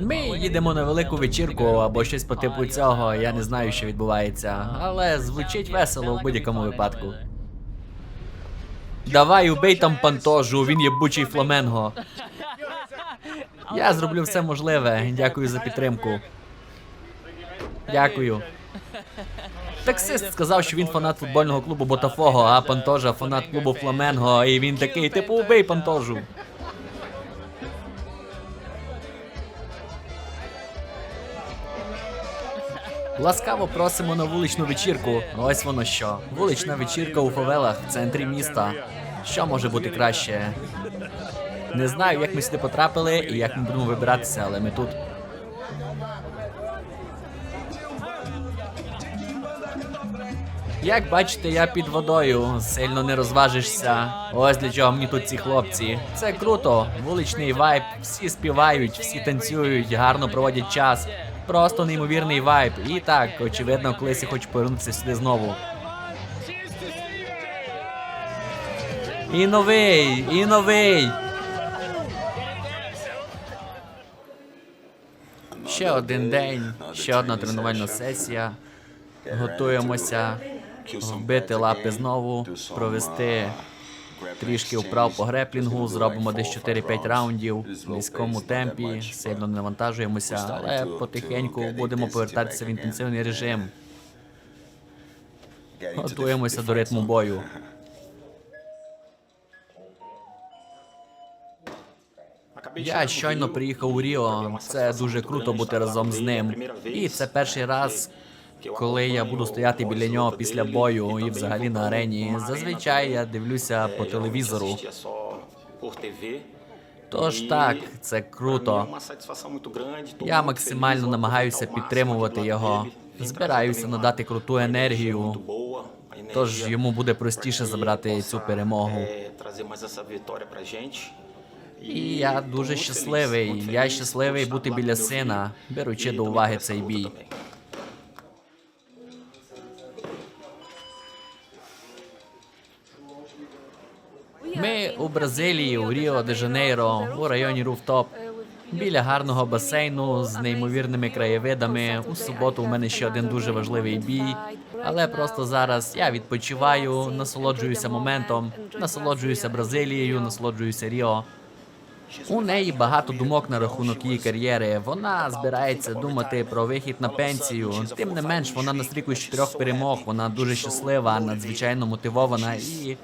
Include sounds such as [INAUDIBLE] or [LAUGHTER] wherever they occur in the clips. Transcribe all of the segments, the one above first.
Ми їдемо на велику вечірку або щось по типу цього. Я не знаю, що відбувається, але звучить весело в будь-якому випадку. Давай, убий там пантожу, він є бучий фламенго. Я зроблю все можливе. Дякую за підтримку. Дякую. Таксист сказав, що він фанат футбольного клубу Ботафого, а Пантожа фанат клубу Фламенго, і він такий, типу, убий Пантожу. Ласкаво просимо на вуличну вечірку. Ось воно що. Вулична вечірка у Фавелах в центрі міста. Що може бути краще? Не знаю, як ми сюди потрапили і як ми будемо вибиратися, але ми тут. Як бачите, я під водою, сильно не розважишся. Ось для чого мені тут ці хлопці. Це круто, вуличний вайб, всі співають, всі танцюють, гарно проводять час. Просто неймовірний вайб. І так, очевидно, колись я хочу повернутися сюди знову. І новий, і новий. Ще один день, ще одна тренувальна сесія. Готуємося вбити лапи знову, провести трішки вправ по греплінгу, зробимо десь 4-5 раундів в низькому темпі, сильно не навантажуємося, але потихеньку будемо повертатися в інтенсивний режим. Готуємося до ритму бою. Я щойно приїхав у Ріо. Це дуже круто бути разом з ним. І це перший раз, коли я буду стояти біля нього після бою і взагалі на арені. Зазвичай я дивлюся по телевізору. Тож так, це круто. Я максимально намагаюся підтримувати його. Збираюся надати круту енергію. Тож йому буде простіше забрати цю перемогу. І я дуже щасливий. Я щасливий бути біля сина, беручи до уваги цей бій. У Бразилії, у Ріо де Жанейро, у районі Руфтоп. Біля гарного басейну з неймовірними краєвидами. У суботу у мене ще один дуже важливий бій. Але просто зараз я відпочиваю, насолоджуюся моментом, насолоджуюся Бразилією, насолоджуюся Ріо. У неї багато думок на рахунок її кар'єри. Вона збирається думати про вихід на пенсію. Тим не менш, вона на стріку з чотирьох перемог. Вона дуже щаслива, надзвичайно мотивована і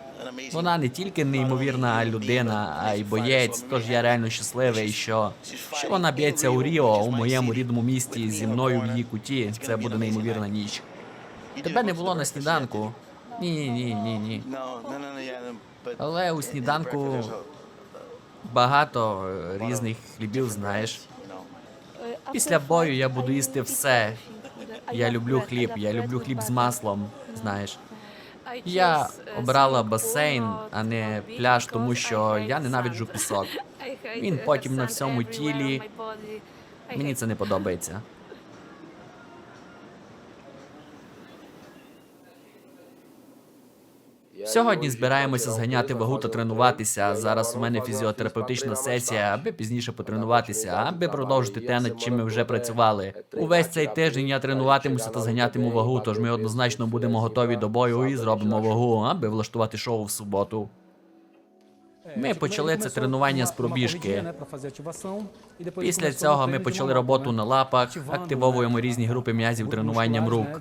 вона не тільки неймовірна людина, а й боєць. Тож я реально щасливий, що, що вона б'ється у Ріо у моєму рідному місті зі мною в її куті. Це буде неймовірна ніч. Тебе не було на сніданку. Ні, ні, ні, ні. Але у сніданку багато е, різних хлібів, знаєш. Після бою я буду їсти все. Я люблю хліб, я люблю хліб з маслом, знаєш. Я обрала басейн, а не пляж, тому що я ненавиджу пісок. Він потім на всьому тілі. Мені це не подобається. Сьогодні збираємося зганяти вагу та тренуватися. Зараз у мене фізіотерапевтична сесія, аби пізніше потренуватися, аби продовжити те, над чим ми вже працювали. Увесь цей тиждень я тренуватимуся та зганятиму вагу, тож ми однозначно будемо готові до бою і зробимо вагу, аби влаштувати шоу в суботу. Ми почали це тренування з пробіжки. Після цього ми почали роботу на лапах, активовуємо різні групи м'язів тренуванням рук.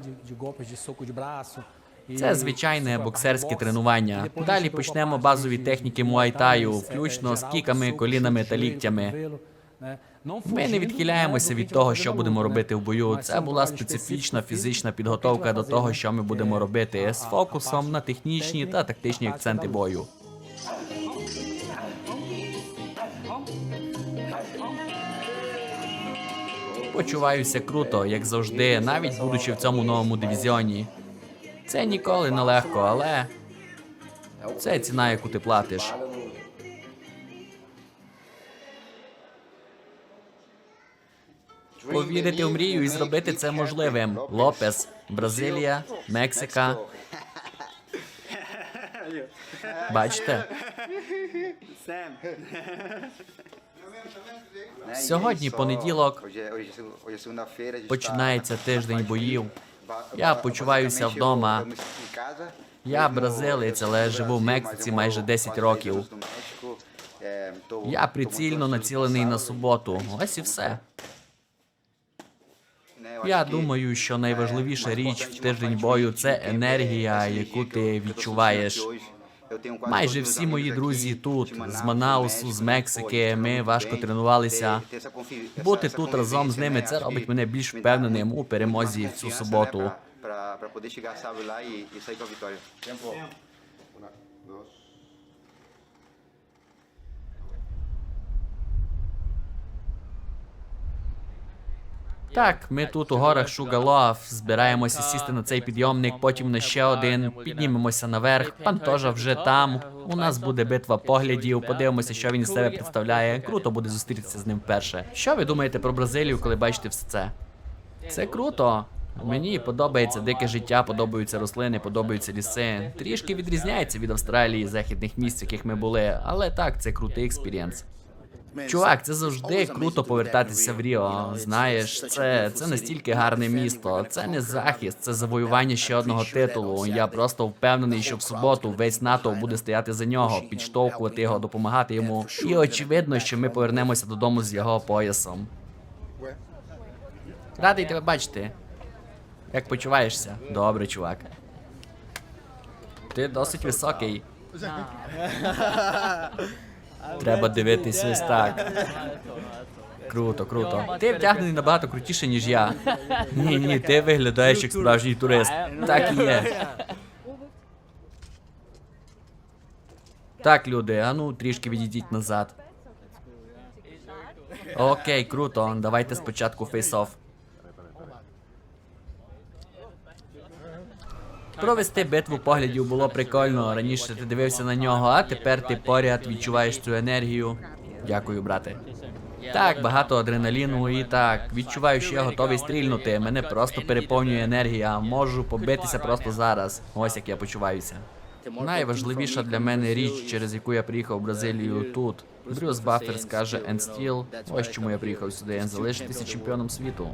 Це звичайне боксерське тренування. Далі почнемо базові техніки муайтаю, включно з кіками, колінами та ліктями. Ми не відхиляємося від того, що будемо робити в бою. Це була специфічна фізична підготовка до того, що ми будемо робити, з фокусом на технічні та тактичні акценти бою. Почуваюся круто, як завжди, навіть будучи в цьому новому дивізіоні. Це ніколи не легко, але це ціна, яку ти платиш. Повірити в мрію і зробити це можливим. Лопес, Бразилія, Мексика. Бачите? Сьогодні понеділок. Починається тиждень боїв. Я почуваюся вдома. Я бразилець, але живу в Мексиці майже 10 років. Я прицільно націлений на суботу. Ось і все. Я думаю, що найважливіша річ в тиждень бою це енергія, яку ти відчуваєш. Майже всі мої друзі тут, з Манаусу, з Мексики. Ми важко тренувалися. Бути тут разом з ними це робить мене більш впевненим у перемозі в цю суботу. Para poder chegar sábado lá e, e sair com a vitória. Так, ми тут у горах Шугалоав збираємося сісти на цей підйомник, потім на ще один. Піднімемося наверх. Пантожа вже там. У нас буде битва поглядів. Подивимося, що він із себе представляє. Круто буде зустрітися з ним вперше. Що ви думаєте про Бразилію, коли бачите все це? Це круто. Мені подобається дике життя, подобаються рослини, подобаються ліси. Трішки відрізняється від Австралії, західних місць, в яких ми були, але так, це крутий експірієнс. Чувак, це завжди круто повертатися в Ріо. Знаєш, це, це настільки гарне місто. Це не захист, це завоювання ще одного титулу. Я просто впевнений, що в суботу весь НАТО буде стояти за нього, підштовхувати його, допомагати йому. І очевидно, що ми повернемося додому з його поясом. Радий тебе бачити. Як почуваєшся? Добре, чувак. Ти досить високий. [LAUGHS] [LAUGHS] Треба дивитись ось так. Круто, круто. Ти втягнений набагато крутіше, ніж я. Ні, ні, ти виглядаєш як справжній турист. Так і є. Так, люди, а ну трішки відійдіть назад. Окей, круто. Давайте спочатку фейс-офф. Провести битву поглядів було прикольно. Раніше ти дивився на нього, а тепер ти поряд відчуваєш цю енергію. Дякую, брате. Так, багато адреналіну і так. Відчуваю, що я готовий стрільнути. Мене просто переповнює енергія. Можу побитися просто зараз. Ось як я почуваюся. Найважливіша для мене річ, через яку я приїхав в Бразилію тут. Брюс Баффер скаже End Steel. Ось чому я приїхав сюди, залишитися чемпіоном світу.